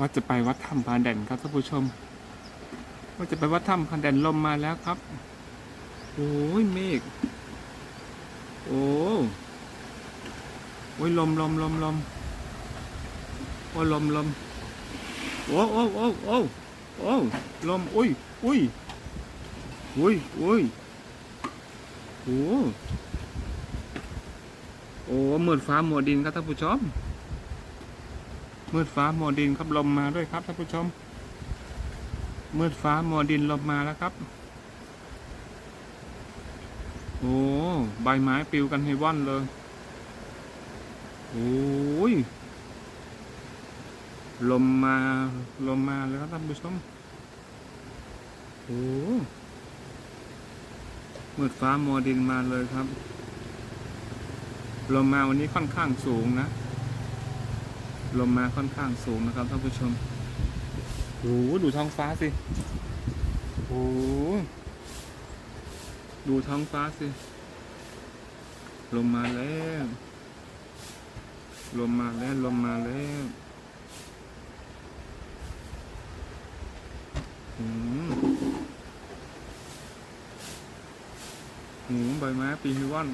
ว่าจะไปวัดถ้ำพานแดนครับท่านผู้ชม ว่าจะไปวัดถ้ำพานแดนลมมาแล้วครับ โอ้ยเมฆ โอ้โอ้ยลมลมลมลมโอ้ยลมลมโอ้โอ้โอ้โอ้โอ้ลมอุ้ยอุ้ยอุ้ยอุ้ยโอ้โอ้หมืดฟ้าหมัวดินครับท่านผู้ชม มืดฟ้ามัวดินครับลมมาด้วยครับท่านผู้ชม มืดฟ้ามัวดินลมมาแล้วครับ โอ้ใบไม้ปลิวกันให้ว่อนเลย โอ้ยลมมาลมมาแล้วครับท่านผู้ชมโอ้มืดฟ้ามัวดินมาเลยครับ ลมมาวันนี้ค่อนข้างสูงนะ ลมมาค่อนข้างสูงนะครับท่านผู้ชมโอ้ดูท้องฟ้าสิโอ้ดูท้องฟ้าสิ ลมมาแล้ว ลมมาแล้ว ลมมาแล้วอืมหูใบไม้ปลิวว่อน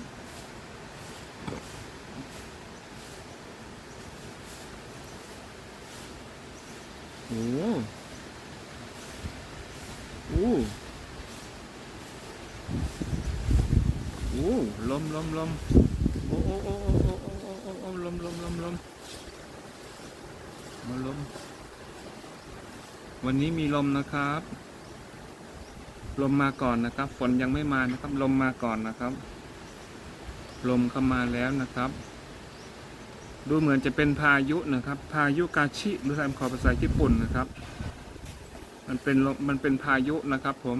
อ้โอ้โอ้ลมลมลมโอ้โอ้โอ้โอ้โอ้โอ้โอ้โอ้โอ้ลมลมลมลมมาลม วันนี้มีลมนะครับ ลมมาก่อนนะครับ ฝนยังไม่มานะครับ ลมมาก่อนนะครับ ลมเข้ามาแล้วนะครับ ดูเหมือนจะเป็นพายุนะครับ พายุกาชิหรือทำขอภาษาญี่ปุ่นนะครับ มันเป็นลมมันเป็นพายุนะครับ ผม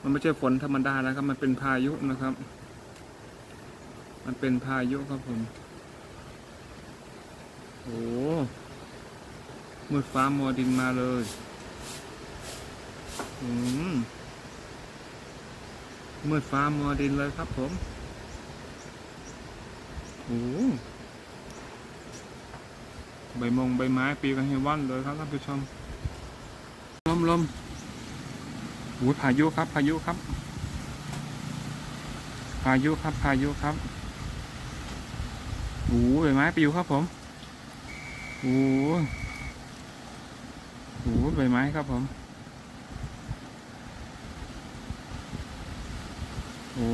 มันไม่ใช่ฝนธรรมดานะครับ มันเป็นพายุนะครับ มันเป็นพายุครับผมโอ้มืดฟ้ามัวดินมาเลยอืมมืดฟ้ามัวดินเลยครับผมโอ้ ใบมงใบไม้ปลิวกันให้ว่อนเลยครับท่านผู้ชม ลมลมโอ้ยพายุครับ พายุครับ พายุครับ พายุครับโอ้ใบไม้ปลิวครับผมโอ้โหใบไม้ครับผมโอ้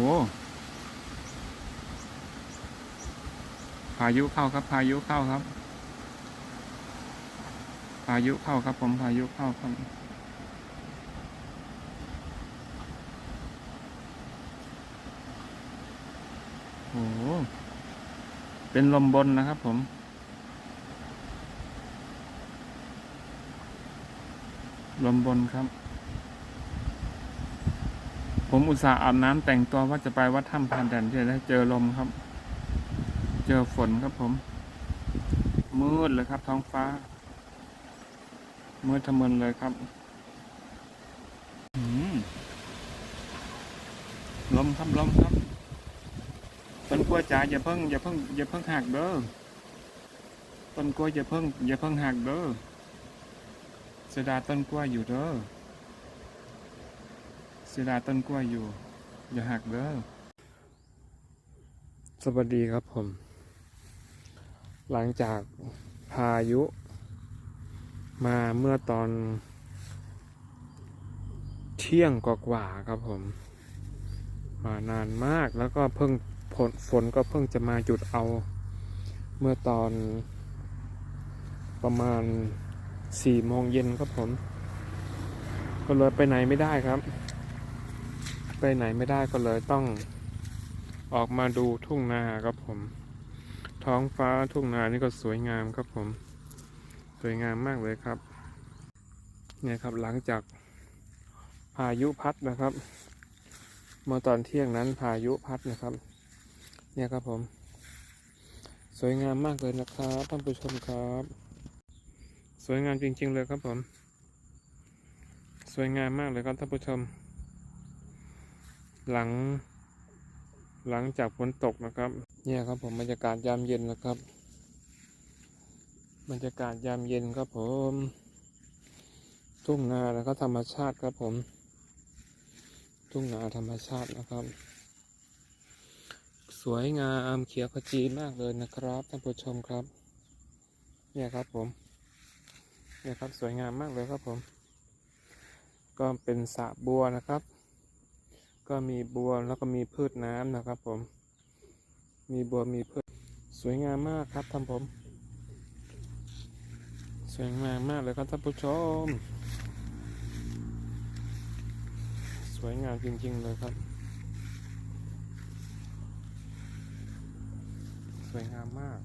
พายุเข้าครับ พายุเข้าครับ พายุเข้าครับผมพายุเข้าครับโอ้เป็นลมบนนะครับผมลมบนครับ ผมอุตส่าห์อาบน้ำแต่งตัวว่าจะไปวัดถ้ำพานแดนที่ได้เจอลมครับ เจอฝนครับผม มืดเลยครับท้องฟ้า มืดทะมึนเลยครับอืมลมครับลมครับต้นกล้วยจ๋าอย่าเพิ่งอย่าเพิ่งอย่าเพิ่งหักเด้อต้นกล้วยอย่าเพิ่งอย่าเพิ่งหักเด้อเสียดายต้นกล้วยอยู่เด้อเสียดายต้นกล้วยอยู่ อย่าหักเด้อสวัสดีครับผม หลังจากพายุ มาเมื่อตอนเที่ยงกว่าๆครับผม มานานมากแล้วก็เพิ่งฝนฝนก็เพิ่งจะมาหยุดเอา เมื่อตอนประมาณสี่โมงเย็นครับผม ก็เลยไปไหนไม่ได้ครับ ไปไหนไม่ได้ก็เลยต้องออกมาดูทุ่งนาครับผม ท้องฟ้าทุ่งนานี่ก็สวยงามครับผม สวยงามมากเลยครับ เนี่ยครับหลังจากพายุพัดนะครับ เมื่อตอนเที่ยงนั้นพายุพัดนะครับ เนี่ยครับผม สวยงามมากเลยนะครับท่านผู้ชมครับ สวยงามจริง ๆ เลยครับผม สวยงามมากเลยครับท่านผู้ชม หลัง หลังจากฝนตกนะครับ เนี่ยครับผมบรรยากาศยามเย็นนะครับ บรรยากาศยามเย็นครับผม ทุ่งนาแล้วก็ธรรมชาติครับผม ทุ่งนาธรรมชาตินะครับ สวยงามเขียวขจีมากเลยนะครับท่านผู้ชมครับ เนี่ยครับผม เนี่ยครับสวยงามมากเลยครับผม ก็เป็นสระบัวนะครับ ก็มีบัวแล้วก็มีพืชน้ำนะครับผม มีบัวมีพืชสวยงามมากครับท่านผม สวยงามมากเลยครับท่านผู้ชม สวยงามจริง ๆ เลยครับ สวยงามมาก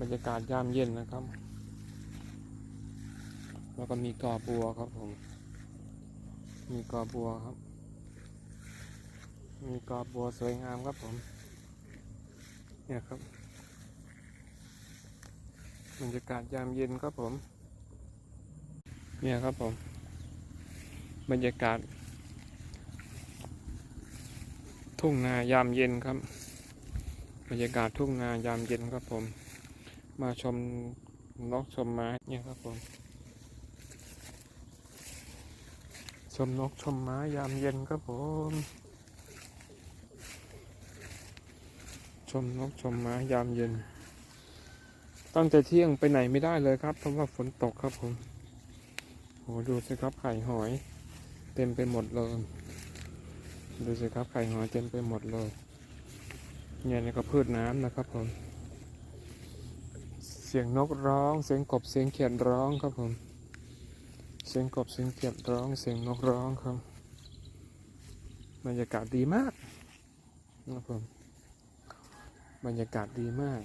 บรรยากาศยามเย็นนะครับ แล้วก็มีกอบัวครับผม มีกอบัวครับ มีกอบัวสวยงามครับผม เนี่ยครับ บรรยากาศยามเย็นครับผม เนี่ยครับผม บรรยากาศ ทุ่งนายามเย็นครับ บรรยากาศทุ่งนายามเย็นครับผม มาชมนกชมไม้เนี่ยครับผม ชมนกชมไม้ยามเย็นครับผม ชมนกชมไม้ยามเย็น ตั้งแต่เที่ยงไปไหนไม่ได้เลยครับเพราะว่าฝนตกครับผมโหดูสิครับไข่หอย เต็มไปหมดเลยดูสิครับไข่หอยเต็มไปหมดเลยเนี่ยนี่ก็พืชน้ำนะครับผม เสียงนกร้อง เสียงกบเสียงเขียดร้องครับผม เสียงกบเสียงเขียดร้อง เสียงนกร้องครับบรรยากาศดีมากนะครับผมบรรยากาศดีมาก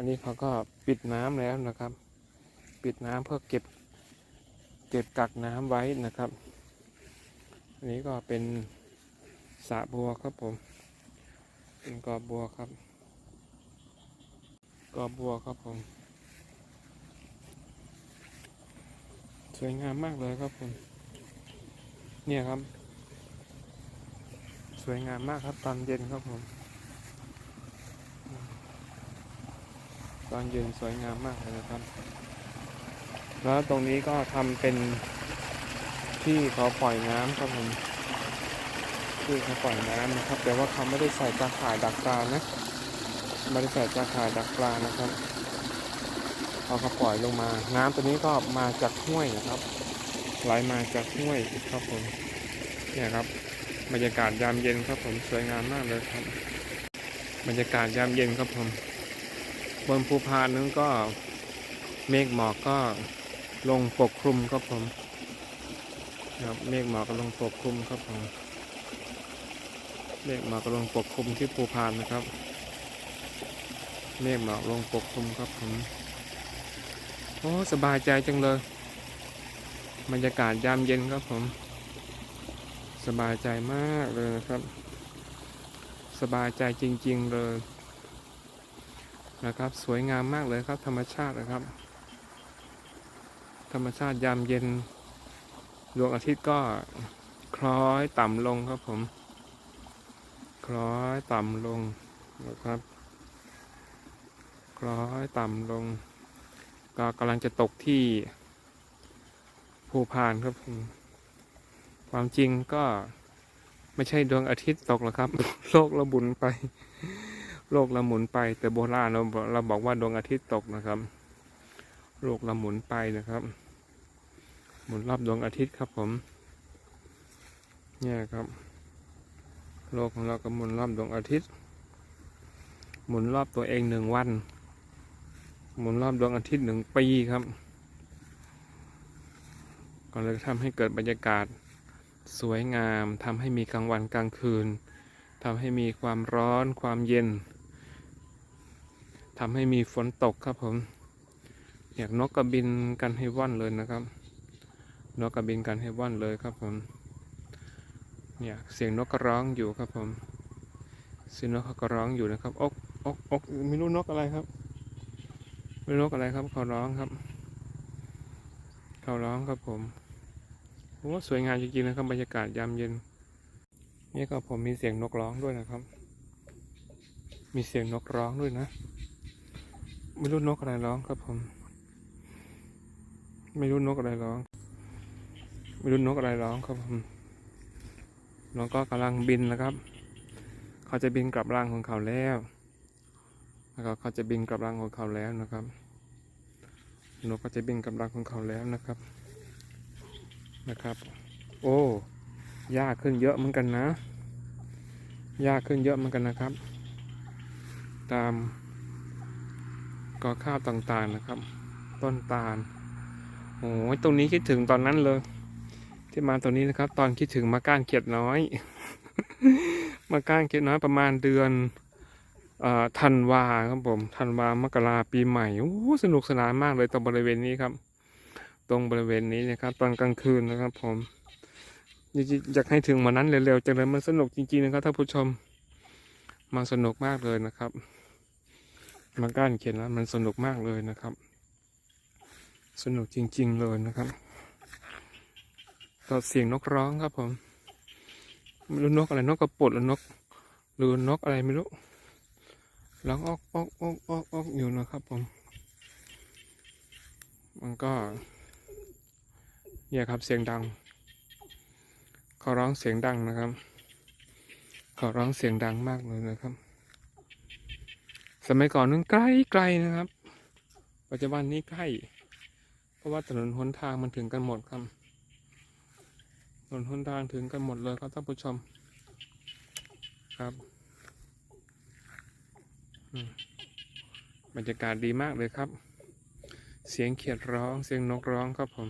อันนี้เขาก็ปิดน้ำแล้วนะครับ ปิดน้ำเพื่อเก็บ เก็บกักน้ำไว้นะครับ อันนี้ก็เป็นสระบัวครับผม เป็นกอบบัวครับ กอบบัวครับผม สวยงามมากเลยครับผม เนี่ยครับ สวยงามมากครับตอนเย็นครับผม ตอนเย็นสวยงามมากเลยนะครับ แล้วตรงนี้ก็ทำเป็นที่เขาปล่อยน้ำครับผมที่เขาปล่อยน้ำนะครับ แต่ว่าเขาไม่ได้ใส่ตาข่ายดักปลานะไม่ได้ใส่ตาข่ายดักปลานะครับเขาปล่อยลงมา น้ำตัวนี้ก็มาจากห้วยนะครับไหลมาจากห้วยครับผมเนี่ยครับบรรยากาศยามเย็นครับผมสวยงามมากเลยครับ บรรยากาศยามเย็นครับผม บนภูพานนั้นก็เมฆหมอกก็ลงปกคลุมครับผมครับเมฆหมอกก็ลงปกคลุมครับผมเมฆหมอกก็ลงปกคลุมที่ภูพานนะครับ เมฆหมอกลงปกคลุมครับผมโอ้สบายใจจังเลยบรรยากาศยามเย็นครับผม สบายใจมากเลยนะครับ สบายใจจริง ๆ เลย นะครับ สวยงามมากเลยครับ ธรรมชาตินะครับ ธรรมชาติยามเย็นดวงอาทิตย์ก็คล้อยต่ำลงครับผม คล้อยต่ำลงนะครับ คล้อยต่ำลง ก็กำลังจะตกที่ภูพานครับผมความจริงก็ไม่ใช่ดวงอาทิตย์ตกหรอกครับ โลกระบุนไป โลกละหมุนไปแต่โบราณเราเราบอกว่าดวงอาทิตย์ตกนะครับ โลกละหมุนไปนะครับ หมุนรอบดวงอาทิตย์ครับผม เนี่ยครับ โลกของเราก็หมุนรอบดวงอาทิตย์ หมุนรอบตัวเองหนึ่งวัน หมุนรอบดวงอาทิตย์หนึ่งปีครับก็เลยทำให้เกิดบรรยากาศสวยงามทำให้มีกลางวันกลางคืนทำให้มีความร้อนความเย็น ทำให้มีฝนตกครับผมอยากนกกระบินกันให้ว่อนเลยนะครับ นกกระบินกันให้ว่อนเลยครับผมเนี่ยเสียงนกกระร้องอยู่ครับผมเสียงนกเขาก็ร้องอยู่นะครับอกอกอกไม่รู้นกอะไรครับไม่รู้นกอะไรครับเขาร้องครับเขาร้องครับผมโอ้สวยงามจริงๆนะครับบรรยากาศยามเย็นนี่ก็ผมมีเสียงนกร้องด้วยนะครับ มีเสียงนกร้องด้วยนะ ไม่รู้นกอะไรร้องครับผม ไม่รู้นกอะไรร้อง ไม่รู้นกอะไรร้องครับผมนกก็กำลังบินนะครับ เขาจะบินกลับรังของเขาแล้วนะครับเขาจะบินกลับรังของเขาแล้วนะครับนกก็จะบินกลับรังของเขาแล้วนะครับ นะครับ โอ้ยากขึ้นเยอะเหมือนกันนะยากขึ้นเยอะเหมือนกันนะครับ ตาม กอข้าวต่างๆนะครับ ต้นตาลโอ้ยตรงนี้คิดถึงตอนนั้นเลย ที่มาตรงนี้นะครับ ตอนคิดถึงมาก้านเขียดน้อย มาก้านเขียดน้อยประมาณเดือนอธันวาครับผมธันวามกราปีใหม่โอ้สนุกสนานมากเลยตรงบริเวณนี้ครับ ตรงบริเวณนี้นะครับ ตอนกลางคืนนะครับ ผมอยากจะอยากให้ถึงวันนั้นเร็วๆจังเลยมันสนุกจริงๆนะครับท่านผู้ชมมันสนุกมากเลยนะครับ มาก้านเขียนแล้วมันสนุกมากเลยนะครับ สนุกจริง ๆ เลยนะครับต่อเสียงนกร้องครับผมไม่รู้นกอะไรนกกระปดหรือนกหรือนกอะไรไม่รู้ร้องออกออกออกออกออกอยู่นะครับผม มันก็เนี่ยครับเสียงดังเขาร้องเสียงดังนะครับเขาร้องเสียงดังมากเลยนะครับ สมัยก่อนนั้นไกลไกลนะครับ ปัจจุบันนี้ใกล้ เพราะว่าถนนหนทางมันถึงกันหมดครับถนนหนทางถึงกันหมดเลยครับท่านผู้ชม ครับอืมบรรยากาศดีมากเลยครับ เสียงเขียดร้อง เสียงนกร้องครับผม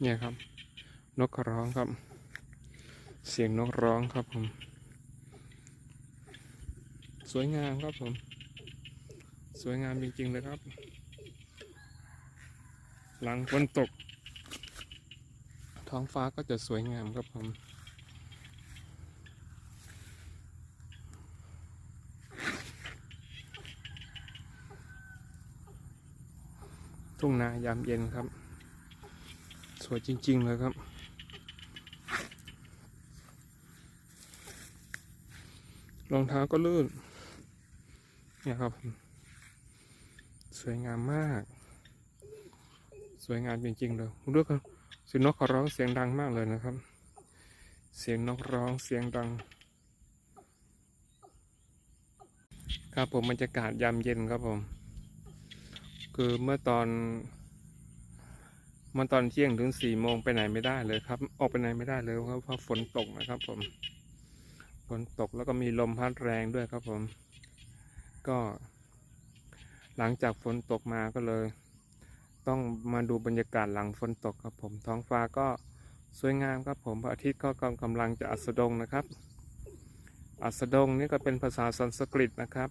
เนี่ยครับ นกร้องครับ เสียงนกร้องครับผม สวยงามครับผม สวยงามจริงๆเลยครับ หลังฝนตก ท้องฟ้าก็จะสวยงามครับผมทุ่งนายามเย็นครับ สวยจริง ๆ เลยครับ รองเท้าก็ลื่น เนี่ยครับ สวยงามมาก สวยงามจริงๆเลยดูครับเสียงนกเขาร้องเสียงดังมากเลยนะครับ เสียงนกร้องเสียงดัง ครับผมบรรยากาศยามเย็นครับผม คือเมื่อตอนเมื่อตอนเที่ยงถึงสี่โมงไปไหนไม่ได้เลยครับ ออกไปไหนไม่ได้เลยครับเพราะฝนตกนะครับผม ฝนตกแล้วก็มีลมพัดแรงด้วยครับผม ก็ หลังจากฝนตกมาก็เลย ต้องมาดูบรรยากาศหลังฝนตกครับผมท้องฟ้าก็สวยงามครับผมพระอาทิตย์ก็กำลังจะอัสดงนะครับ อัสดงนี่ก็เป็นภาษาสันสกฤตนะครับ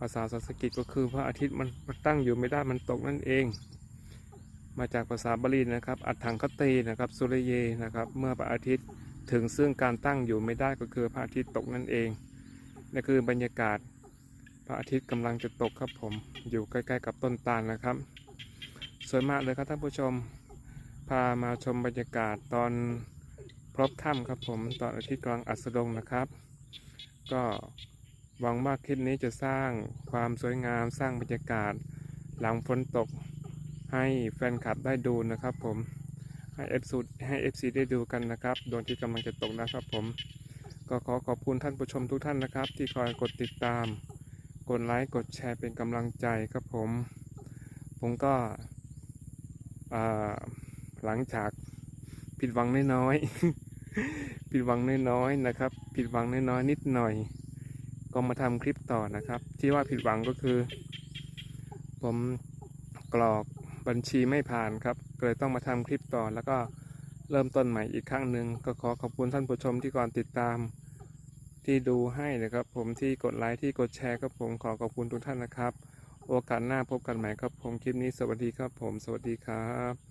ภาษาสันสกฤตก็คือพระอาทิตย์มันตั้งอยู่ไม่ได้มันตกนั่นเอง มาจากภาษาบาลีนะครับ อัฏฐังคตีนะครับสุริเยนะครับ เมื่อพระอาทิตย์ถึงซึ่งการตั้งอยู่ไม่ได้ก็คือพระอาทิตย์ตกนั่นเองนี่คือบรรยากาศ ระอาทิตย์กำลังจะตกครับผมอยู่ใกล้ๆกับต้นตาลนะครับ สวยมากเลยครับท่านผู้ชม พามาชมบรรยากาศตอนพลบค่ำครับผมตอนอาทิตย์กำลังอัสดงนะครับ ก็หวังว่าคลิปนี้จะสร้างความสวยงามสร้างบรรยากาศ หลังฝนตกให้แฟนคลับได้ดูนะครับผมให้เอฟซีให้เอฟซีได้ดูกันนะครับโดนที่กำลังจะตกนะครับผม ก็ขอขอบคุณท่านผู้ชมทุกท่านนะครับ ที่คอยกดติดตาม กดไลค์กดแชร์เป็นกำลังใจครับผม ผมก็หลังจากผิดหวังน้อยๆผิดหวังน้อยๆนะครับ ผิดหวังน้อยๆนิดหน่อย ก็มาทำคลิปต่อนะครับ ที่ว่าผิดหวังก็คือ ผมกรอกบัญชีไม่ผ่านครับเลยต้องมาทำคลิปต่อแล้วก็เริ่มต้นใหม่อีกครั้งหนึ่งก็ขอขอบคุณท่านผู้ชมที่ก่อนติดตาม ที่ดูให้นะครับ ผมที่กดไลค์ที่กดแชร์ครับผมขอขอบคุณทุกท่านนะครับ โอกาสหน้าพบกันใหม่ครับผมคลิปนี้สวัสดีครับผม สวัสดีครับ